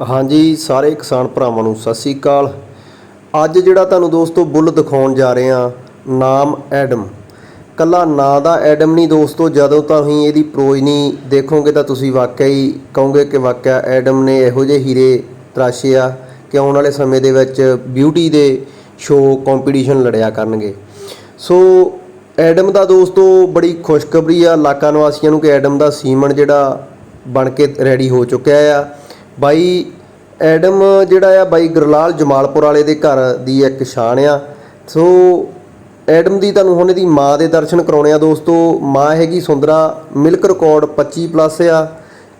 ਹਾਂਜੀ, ਸਾਰੇ ਕਿਸਾਨ ਭਰਾਵਾਂ ਨੂੰ ਸਤਿ ਸ੍ਰੀ ਅਕਾਲ। ਅੱਜ ਜਿਹੜਾ ਤੁਹਾਨੂੰ ਦੋਸਤੋ ਬੁੱਲ ਦਿਖਾਉਣ ਜਾ ਰਹੇ ਹਾਂ, ਨਾਮ ਐਡਮ। ਕੱਲਾ ਨਾਂ ਦਾ ਐਡਮ ਨਹੀਂ ਦੋਸਤੋ, ਜਦੋਂ ਤੁਸੀਂ ਇਹਦੀ ਪ੍ਰੋਜਨੀ ਦੇਖੋਗੇ ਤਾਂ ਤੁਸੀਂ ਵਾਕਿਆ ਹੀ ਕਹੋਗੇ ਕਿ ਵਾਕਿਆ ਐਡਮ ਨੇ ਇਹੋ ਜਿਹੇ ਹੀਰੇ ਤਰਾਸ਼ੇ ਆ ਕਿ ਆਉਣ ਵਾਲੇ ਸਮੇਂ ਦੇ ਵਿੱਚ ਬਿਊਟੀ ਦੇ ਸ਼ੋਅ ਕੰਪੀਟੀਸ਼ਨ ਲੜਿਆ ਕਰਨਗੇ। ਸੋ ਐਡਮ ਦਾ ਦੋਸਤੋ ਬੜੀ ਖੁਸ਼ਖਬਰੀ ਆ, ਇਲਾਕਾ ਨਿਵਾਸੀਆਂ ਨੂੰ ਕਿ ਐਡਮ ਦਾ ਸੀਮਨ ਜਿਹੜਾ ਬਣ ਕੇ ਰੈਡੀ ਹੋ ਚੁੱਕਿਆ ਆ। ਬਾਈ ਐਡਮ ਜਿਹੜਾ ਆ, ਬਾਈ ਗੁਰਲਾਲ ਜਮਾਲਪੁਰ ਵਾਲੇ ਦੇ ਘਰ ਦੀ ਇੱਕ ਸ਼ਾਨ ਆ। ਸੋ ਐਡਮ ਦੀ ਤੁਹਾਨੂੰ ਹੁਣ ਇਹਦੀ ਮਾਂ ਦੇ ਦਰਸ਼ਨ ਕਰਾਉਣੇ ਆ ਦੋਸਤੋ। ਮਾਂ ਹੈਗੀ ਸੁੰਦਰਾ, ਮਿਲਕ ਰਿਕਾਰਡ 25 ਪਲੱਸ ਆ।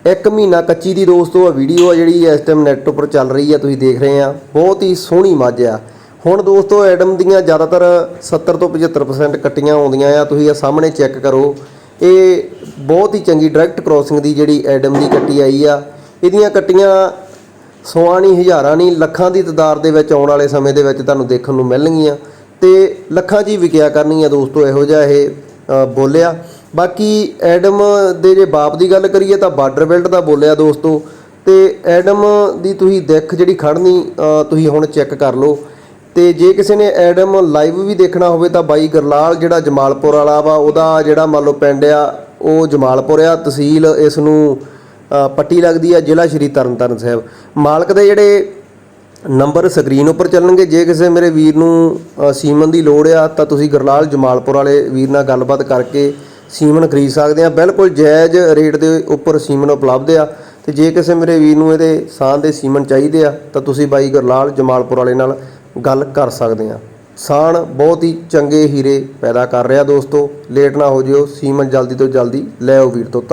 ਇੱਕ ਮਹੀਨਾ ਕੱਚੀ ਦੀ ਦੋਸਤੋ ਆ ਵੀਡੀਓ ਆ ਜਿਹੜੀ ਇਸ ਟਾਈਮ ਨੈਟ ਉੱਪਰ ਚੱਲ ਰਹੀ ਆ, ਤੁਸੀਂ ਦੇਖ ਰਹੇ ਆ। ਬਹੁਤ ਹੀ ਸੋਹਣੀ ਮੱਝ ਆ। ਹੁਣ ਦੋਸਤੋ ਐਡਮ ਦੀਆਂ ਜ਼ਿਆਦਾਤਰ 70 ਤੋਂ 75% ਕੱਟੀਆਂ ਆਉਂਦੀਆਂ ਆ। ਤੁਸੀਂ ਆ ਸਾਹਮਣੇ ਚੈੱਕ ਕਰੋ। ਇਹ ਬਹੁਤ ਹੀ ਚੰਗੀ ਡਾਇਰੈਕਟ ਕ੍ਰੋਸਿੰਗ ਦੀ ਜਿਹੜੀ ਐਡਮ ਦੀ ਕੱਟੀ ਆਈ ਆ। ਇਹਦੀਆਂ ਕੱਟੀਆਂ ਸੌਆਂ ਨਹੀਂ, ਹਜ਼ਾਰਾਂ ਨਹੀਂ, ਲੱਖਾਂ ਦੀ ਤਦਾਦ ਦੇ ਵਿੱਚ ਆਉਣ ਵਾਲੇ ਸਮੇਂ ਦੇ ਵਿੱਚ ਤੁਹਾਨੂੰ ਦੇਖਣ ਨੂੰ ਮਿਲਣਗੀਆਂ। ਤੇ ਲੱਖਾਂ 'ਚ ਹੀ ਵਿਕਿਆ ਕਰਨਗੀਆਂ ਦੋਸਤੋ, ਇਹੋ ਜਿਹਾ ਇਹ ਬੋਲਿਆ। ਬਾਕੀ ਐਡਮ ਦੇ ਜੇ ਬਾਪ ਦੀ ਗੱਲ ਕਰੀਏ ਤਾਂ ਬਾਰਡਰ ਬੈਲਟ ਦਾ ਬੋਲਿਆ ਦੋਸਤੋ। ਤੇ ਐਡਮ ਦੀ ਤੁਸੀਂ ਦਿੱਖ ਜਿਹੜੀ ਖੜਨੀ ਤੁਸੀਂ ਹੁਣ ਚੈੱਕ ਕਰ ਲਓ। ਤੇ ਜੇ ਕਿਸੇ ਨੇ ਐਡਮ ਲਾਈਵ ਵੀ ਦੇਖਣਾ ਹੋਵੇ ਤਾਂ ਬਾਈ ਗਰਲਾਲ ਜਿਹੜਾ ਜਮਾਲਪੁਰ ਵਾਲਾ ਵਾ, ਉਹਦਾ ਜਿਹੜਾ ਮੰਨ ਲਓ ਪਿੰਡ ਆ, ਉਹ ਜਮਾਲਪੁਰ ਆ, ਤਹਿਸੀਲ ਇਸ ਨੂੰ ਪੱਟੀ ਲੱਗਦੀ ਆ ਜ਼ਿਲ੍ਹਾ ਸ਼੍ਰੀ ਤਰਨਤਾਰਨ ਸਾਹਿਬ। ਮਾਲਕ ਦੇ ਜਿਹੜੇ ਨੰਬਰ ਸਕਰੀਨ ਉੱਪਰ ਚੱਲਣਗੇ। ਜੇ ਕਿਸੇ ਮੇਰੇ ਵੀਰ ਨੂੰ ਸੀਮਨ ਦੀ ਲੋੜ ਆ, ਤਾਂ ਤੁਸੀਂ ਗਰਲਾਲ ਜਮਾਲਪੁਰ ਵਾਲੇ ਵੀਰ ਨਾਲ ਗੱਲਬਾਤ ਕਰਕੇ ਸੀਮਨ ਖਰੀਦ ਸਕਦੇ ਆ। ਬਿਲਕੁਲ ਜਾਇਜ਼ ਰੇਟ ਦੇ ਉੱਪਰ ਸੀਮਨ ਉਪਲਬਧ ਆ। ਤੇ ਜੇ ਕਿਸੇ ਮੇਰੇ ਵੀਰ ਨੂੰ ਇਹਦੇ ਸਾਹ ਦੇ ਸੀਮਨ ਚਾਹੀਦੇ ਆ, ਤਾਂ ਤੁਸੀਂ ਬਾਈ ਗਰਲਾਲ ਜਮਾਲਪੁਰ ਵਾਲੇ ਨਾਲ ਗੱਲ ਕਰ ਸਕਦੇ ਆ। ਸਾਨ ਬਹੁਤ ਹੀ ਚੰਗੇ ਹੀਰੇ ਪੈਦਾ ਕਰ ਰਿਹਾ ਦੋਸਤੋ। ਲੇਟ ਨਾ ਹੋ ਜਿਓ। ਸੀਮਨ ਜਲਦੀ ਤੋਂ ਜਲਦੀ ਲੈ ਆਓ ਵੀਰ ਤੋਂ। ਧੰਨ-